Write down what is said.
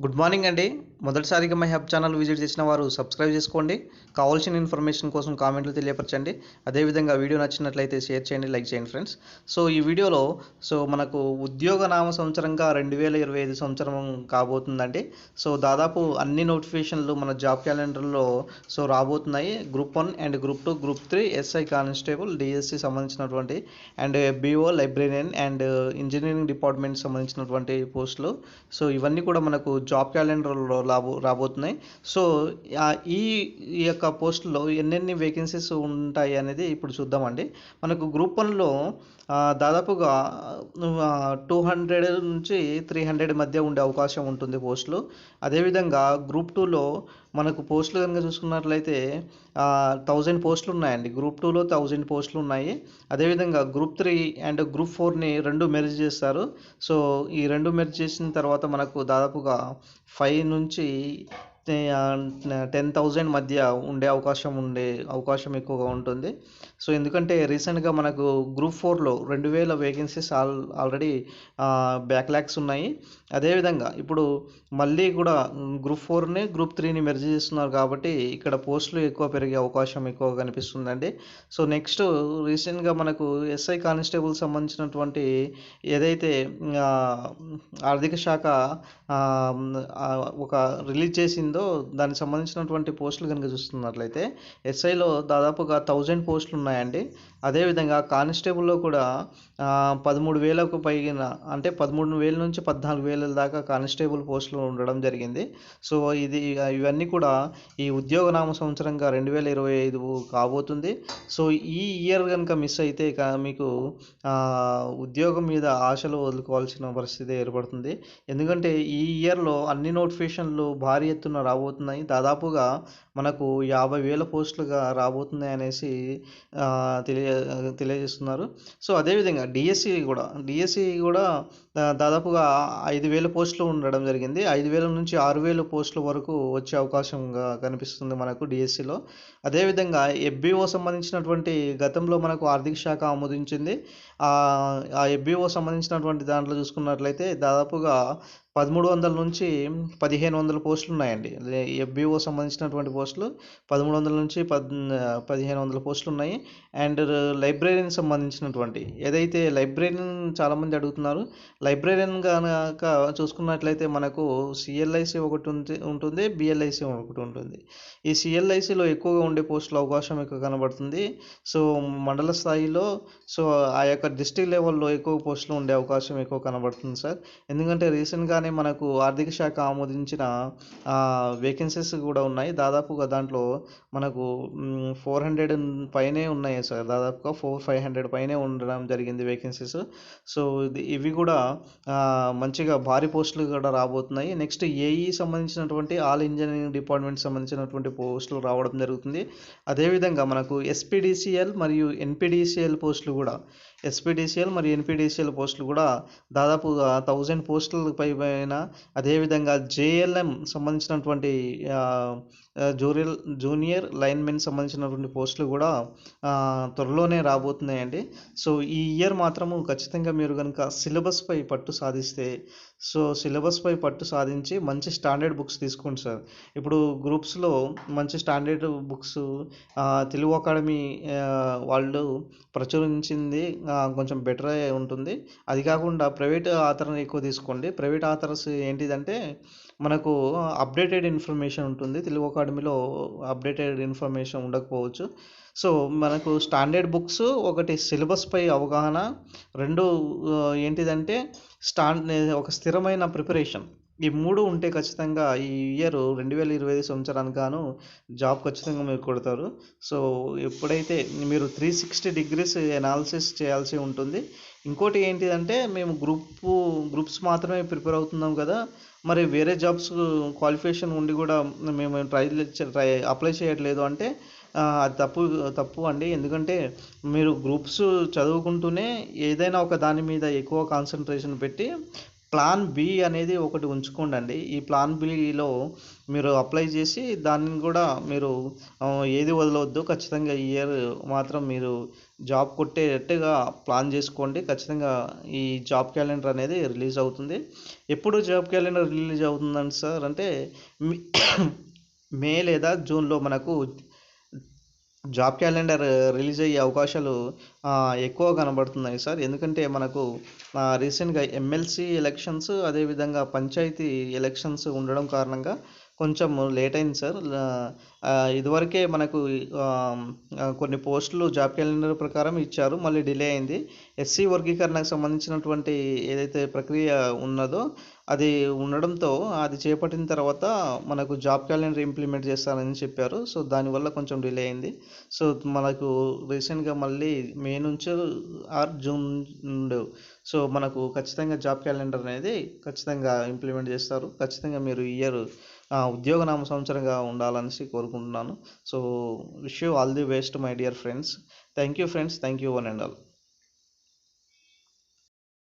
Good morning అండి. మొదటిసారిగా my hub channel visit చేసిన వారు సబ్స్క్రైబ్ చేసుకోండి. కావాల్సిన ఇన్ఫర్మేషన్ కోసం కామెంట్లు తెలియపరచండి. అదేవిధంగా వీడియో నచ్చినట్లయితే షేర్ చేయండి లైక్ చేయండి ఫ్రెండ్స్. సో ఈ వీడియోలో సో మనకు ఉద్యోగ నామ సంవత్సరంగా రెండు వేల ఇరవై ఐదు సంవత్సరం కాబోతుందండి. సో దాదాపు అన్ని నోటిఫికేషన్లు మన జాబ్ క్యాలెండర్లో సో రాబోతున్నాయి. Group one and group two group three SI constable DSC సంబంధించినటువంటి and BO librarian and engineering department సంబంధించినటువంటి పోస్టులు. సో ఇవన్నీ కూడా మనకు జాబ్ క్యాలెండర్లో రాబో రాబోతున్నాయి. సో ఈ ఈ యొక్క పోస్టులో ఎన్నెన్ని వేకెన్సీస్ ఉంటాయి అనేది ఇప్పుడు చూద్దామండి. మనకు గ్రూప్ వన్లో దాదాపుగా టూ హండ్రెడ్ నుంచి త్రీ హండ్రెడ్ మధ్య ఉండే అవకాశం ఉంటుంది పోస్టులు. అదేవిధంగా గ్రూప్ టూలో మనకు పోస్టులు కనుక చూసుకున్నట్లయితే థౌజండ్ పోస్టులు ఉన్నాయండి. గ్రూప్ టూలో థౌజండ్ పోస్టులు ఉన్నాయి. అదేవిధంగా గ్రూప్ త్రీ అండ్ గ్రూప్ ఫోర్ని రెండు మెర్జ్ చేస్తారు. సో ఈ రెండు మెర్జ్ చేసిన తర్వాత మనకు దాదాపుగా ఫైవ్ నుంచి టెన్ థౌజండ్ మధ్య ఉండే అవకాశం ఉండే అవకాశం ఎక్కువగా ఉంటుంది. సో ఎందుకంటే రీసెంట్గా మనకు గ్రూప్ ఫోర్లో రెండు వేల వేకెన్సీస్ ఆల్ ఆల్రెడీ బ్యాక్లాగ్స్ ఉన్నాయి. అదేవిధంగా ఇప్పుడు మళ్ళీ కూడా గ్రూప్ ఫోర్ని గ్రూప్ త్రీని మెర్జ్ చేస్తున్నారు కాబట్టి ఇక్కడ పోస్టులు ఎక్కువ పెరిగే అవకాశం ఎక్కువ కనిపిస్తుందండి. సో నెక్స్ట్ రీసెంట్గా మనకు ఎస్ఐ కానిస్టేబుల్ సంబంధించినటువంటి ఏదైతే ఆర్థిక శాఖ ఒక రిలీజ్ చేసింది దానికి సంబంధించినటువంటి పోస్టులు కనుక చూస్తున్నట్లయితే ఎస్ఐలో దాదాపుగా థౌజండ్ పోస్టులు ఉన్నాయండి అదేవిధంగా కానిస్టేబుల్లో కూడా పదమూడు వేలకు పైన అంటే పదమూడు వేల నుంచి పద్నాలుగు వేల దాకా కానిస్టేబుల్ పోస్టులు ఉండడం జరిగింది. సో ఇది ఇవన్నీ కూడా ఈ ఉద్యోగ నామ సంవత్సరంగా రెండు వేల ఇరవై ఐదు కాబోతుంది. సో ఈ ఇయర్ కనుక మిస్ అయితే మీకు ఉద్యోగం మీద ఆశలు వదులుకోవాల్సిన పరిస్థితి ఏర్పడుతుంది. ఎందుకంటే ఈ ఇయర్లో అన్ని నోటిఫికేషన్లు భారీ ఎత్తున రాబోతున్నాయి. దాదాపుగా మనకు యాభై వేల పోస్టులుగా రాబోతున్నాయి అనేసి తెలియ తెలియజేస్తున్నారు. సో అదేవిధంగా డిఎస్సి కూడా డిఎస్సి కూడా దా- దాదాపుగా ఐదు వేల పోస్టులు ఉండడం జరిగింది. ఐదు వేల నుంచి ఆరు వేల పోస్టుల వరకు వచ్చే అవకాశంగా కనిపిస్తుంది మనకు డిఎస్సిలో అదేవిధంగా ఎఫ్బిఓ సంబంధించినటువంటి గతంలో మనకు ఆర్థిక శాఖ ఆమోదించింది. ఆ ఆ ఎఫ్బిఓ సంబంధించినటువంటి దాంట్లో చూసుకున్నట్లయితే దాదాపుగా పదమూడు వందల నుంచి పదిహేను వందల పోస్టులు ఉన్నాయండి. ఎఫ్బిఓ సంబంధించినటువంటి పోస్టులు పదమూడు వందల నుంచి పద్ పదిహేను వందల పోస్టులు ఉన్నాయి. అండ్ లైబ్రరీని సంబంధించినటువంటి ఏదైతే లైబ్రరీని చాలామంది అడుగుతున్నారు లైబ్రరీని కనుక చూసుకున్నట్లయితే మనకు సిఎల్ఐసి ఒకటి ఉంది ఉంటుంది బిఎల్ఐసి ఒకటి ఉంటుంది. ఈ సిఎల్ఐసిలో ఎక్కువగా ఉండే పోస్టుల అవకాశం ఎక్కువ కనబడుతుంది. సో మండల స్థాయిలో సో ఆ యొక్క డిస్ట్రిక్ట్ లెవెల్లో ఎక్కువ పోస్టులు ఉండే అవకాశం ఎక్కువ కనబడుతుంది సార్. ఎందుకంటే రీసెంట్గా అలాగనే మనకు ఆర్థిక శాఖ ఆమోదించిన వేకెన్సీస్ కూడా ఉన్నాయి. దాదాపుగా దాంట్లో మనకు ఫోర్ హండ్రెడ్ పైనే ఉన్నాయి సార్. దాదాపుగా ఫోర్ ఫైవ్ హండ్రెడ్ పైనే ఉండడం జరిగింది వేకెన్సీస్ సో ఇది ఇవి కూడా మంచిగా భారీ పోస్టులు కూడా రాబోతున్నాయి. నెక్స్ట్ ఏఈ సంబంధించినటువంటి ఆల్ ఇంజనీరింగ్ డిపార్ట్మెంట్ సంబంధించినటువంటి పోస్టులు రావడం జరుగుతుంది. అదేవిధంగా మనకు ఎస్పీడీసీఎల్ మరియు ఎన్పిడిసిఎల్ పోస్టులు కూడా ఎస్పీడీసీఎల్ మరియు ఎన్పిడిసిఎల్ పోస్టులు కూడా దాదాపుగా థౌజండ్ పోస్టుల పై అయినా అదేవిధంగా జేఎల్ఎం సంబంధించినటువంటి జూరియల్ జూనియర్ లైన్మెన్ సంబంధించినటువంటి పోస్టులు కూడా త్వరలోనే రాబోతున్నాయండి. సో ఈ ఇయర్ మాత్రము ఖచ్చితంగా మీరు కనుక సిలబస్పై పట్టు సాధిస్తే సో సిలబస్పై పట్టు సాధించి మంచి స్టాండర్డ్ బుక్స్ తీసుకోండి సార్. ఇప్పుడు గ్రూప్స్లో మంచి స్టాండర్డ్ బుక్స్ తెలుగు అకాడమీ వాళ్ళు ప్రచురించింది కొంచెం బెటర్ ఉంటుంది. అది కాకుండా ప్రైవేట్ ఆథర్ని ఎక్కువ తీసుకోండి. ప్రైవేట్ ఆథర్స్ ఏంటిదంటే మనకు అప్డేటెడ్ ఇన్ఫర్మేషన్ ఉంటుంది. తెలుగు అకాడమీలో అప్డేటెడ్ ఇన్ఫర్మేషన్ ఉండకపోవచ్చు. సో మనకు స్టాండర్డ్ బుక్స్ ఒకటి సిలబస్పై అవగాహన రెండు ఏంటిదంటే స్టాండ్ ఒక స్థిరమైన ప్రిపరేషన్. ఈ మూడు ఉంటే ఖచ్చితంగా ఈ ఇయర్ రెండు వేల ఇరవై ఐదు సంవత్సరానికి గాను జాబ్ ఖచ్చితంగా మీరు కొడతారు. సో ఎప్పుడైతే మీరు త్రీ సిక్స్టీ డిగ్రీస్ ఎనాలిసిస్ చేయాల్సి ఉంటుంది. ఇంకోటి ఏంటిదంటే మేము గ్రూప్ గ్రూప్స్ మాత్రమే ప్రిపేర్ అవుతున్నాం కదా. మరి వేరే జాబ్స్ క్వాలిఫికేషన్ ఉండి కూడా మేము ట్రై ట్రై అప్లై చేయట్లేదు అంటే అది తప్పు తప్పు అండి. ఎందుకంటే మీరు గ్రూప్స్ చదువుకుంటూనే ఏదైనా ఒక దాని మీద ఎక్కువ కాన్సన్ట్రేషన్ పెట్టి ప్లాన్ బి అనేది ఒకటి ఉంచుకోండి అండి ఈ ప్లాన్ బిలో మీరు అప్లై చేసి దాన్ని కూడా మీరు ఏది వదలవద్దు ఖచ్చితంగా ఈ ఇయర్ మాత్రం మీరు జాబ్ కొట్టేటట్టుగా ప్లాన్ చేసుకోండి. ఖచ్చితంగా ఈ జాబ్ క్యాలెండర్ అనేది రిలీజ్ అవుతుంది. ఎప్పుడు జాబ్ క్యాలెండర్ రిలీజ్ అవుతుందండి సార్ అంటే మే లేదా జూన్లో మనకు జాబ్ క్యాలెండర్ రిలీజ్ అయ్యే అవకాశాలు ఎక్కువ కనబడుతున్నాయి సార్. ఎందుకంటే మనకు రీసెంట్గా ఎమ్మెల్సీ ఎలక్షన్స్ అదేవిధంగా పంచాయతీ ఎలక్షన్స్ ఉండడం కారణంగా కొంచెం లేట్ అయింది సార్. ఇదివరకే మనకు కొన్ని పోస్టులు జాబ్ క్యాలెండర్ ప్రకారం ఇచ్చారు మళ్ళీ డిలే అయింది. ఎస్సీ వర్గీకరణకు సంబంధించినటువంటి ఏదైతే ప్రక్రియ ఉన్నదో అది ఉండడంతో అది చేపట్టిన తర్వాత మనకు జాబ్ క్యాలెండర్ ఇంప్లిమెంట్ చేస్తారని చెప్పారు. సో దానివల్ల కొంచెం డిలే అయింది. సో మనకు రీసెంట్గా మళ్ళీ మే నుంచి ఆర్ జూన్ నుండి సో మనకు ఖచ్చితంగా జాబ్ క్యాలెండర్ అనేది ఖచ్చితంగా ఇంప్లిమెంట్ చేస్తారు. ఖచ్చితంగా మీరు ఇయర్ ఉద్యోగ నామ సంవత్సరంగా ఉండాలనేసి కోరుకుంటున్నాను. So wish you all the best my dear friends. Thank you friends thank you one and all.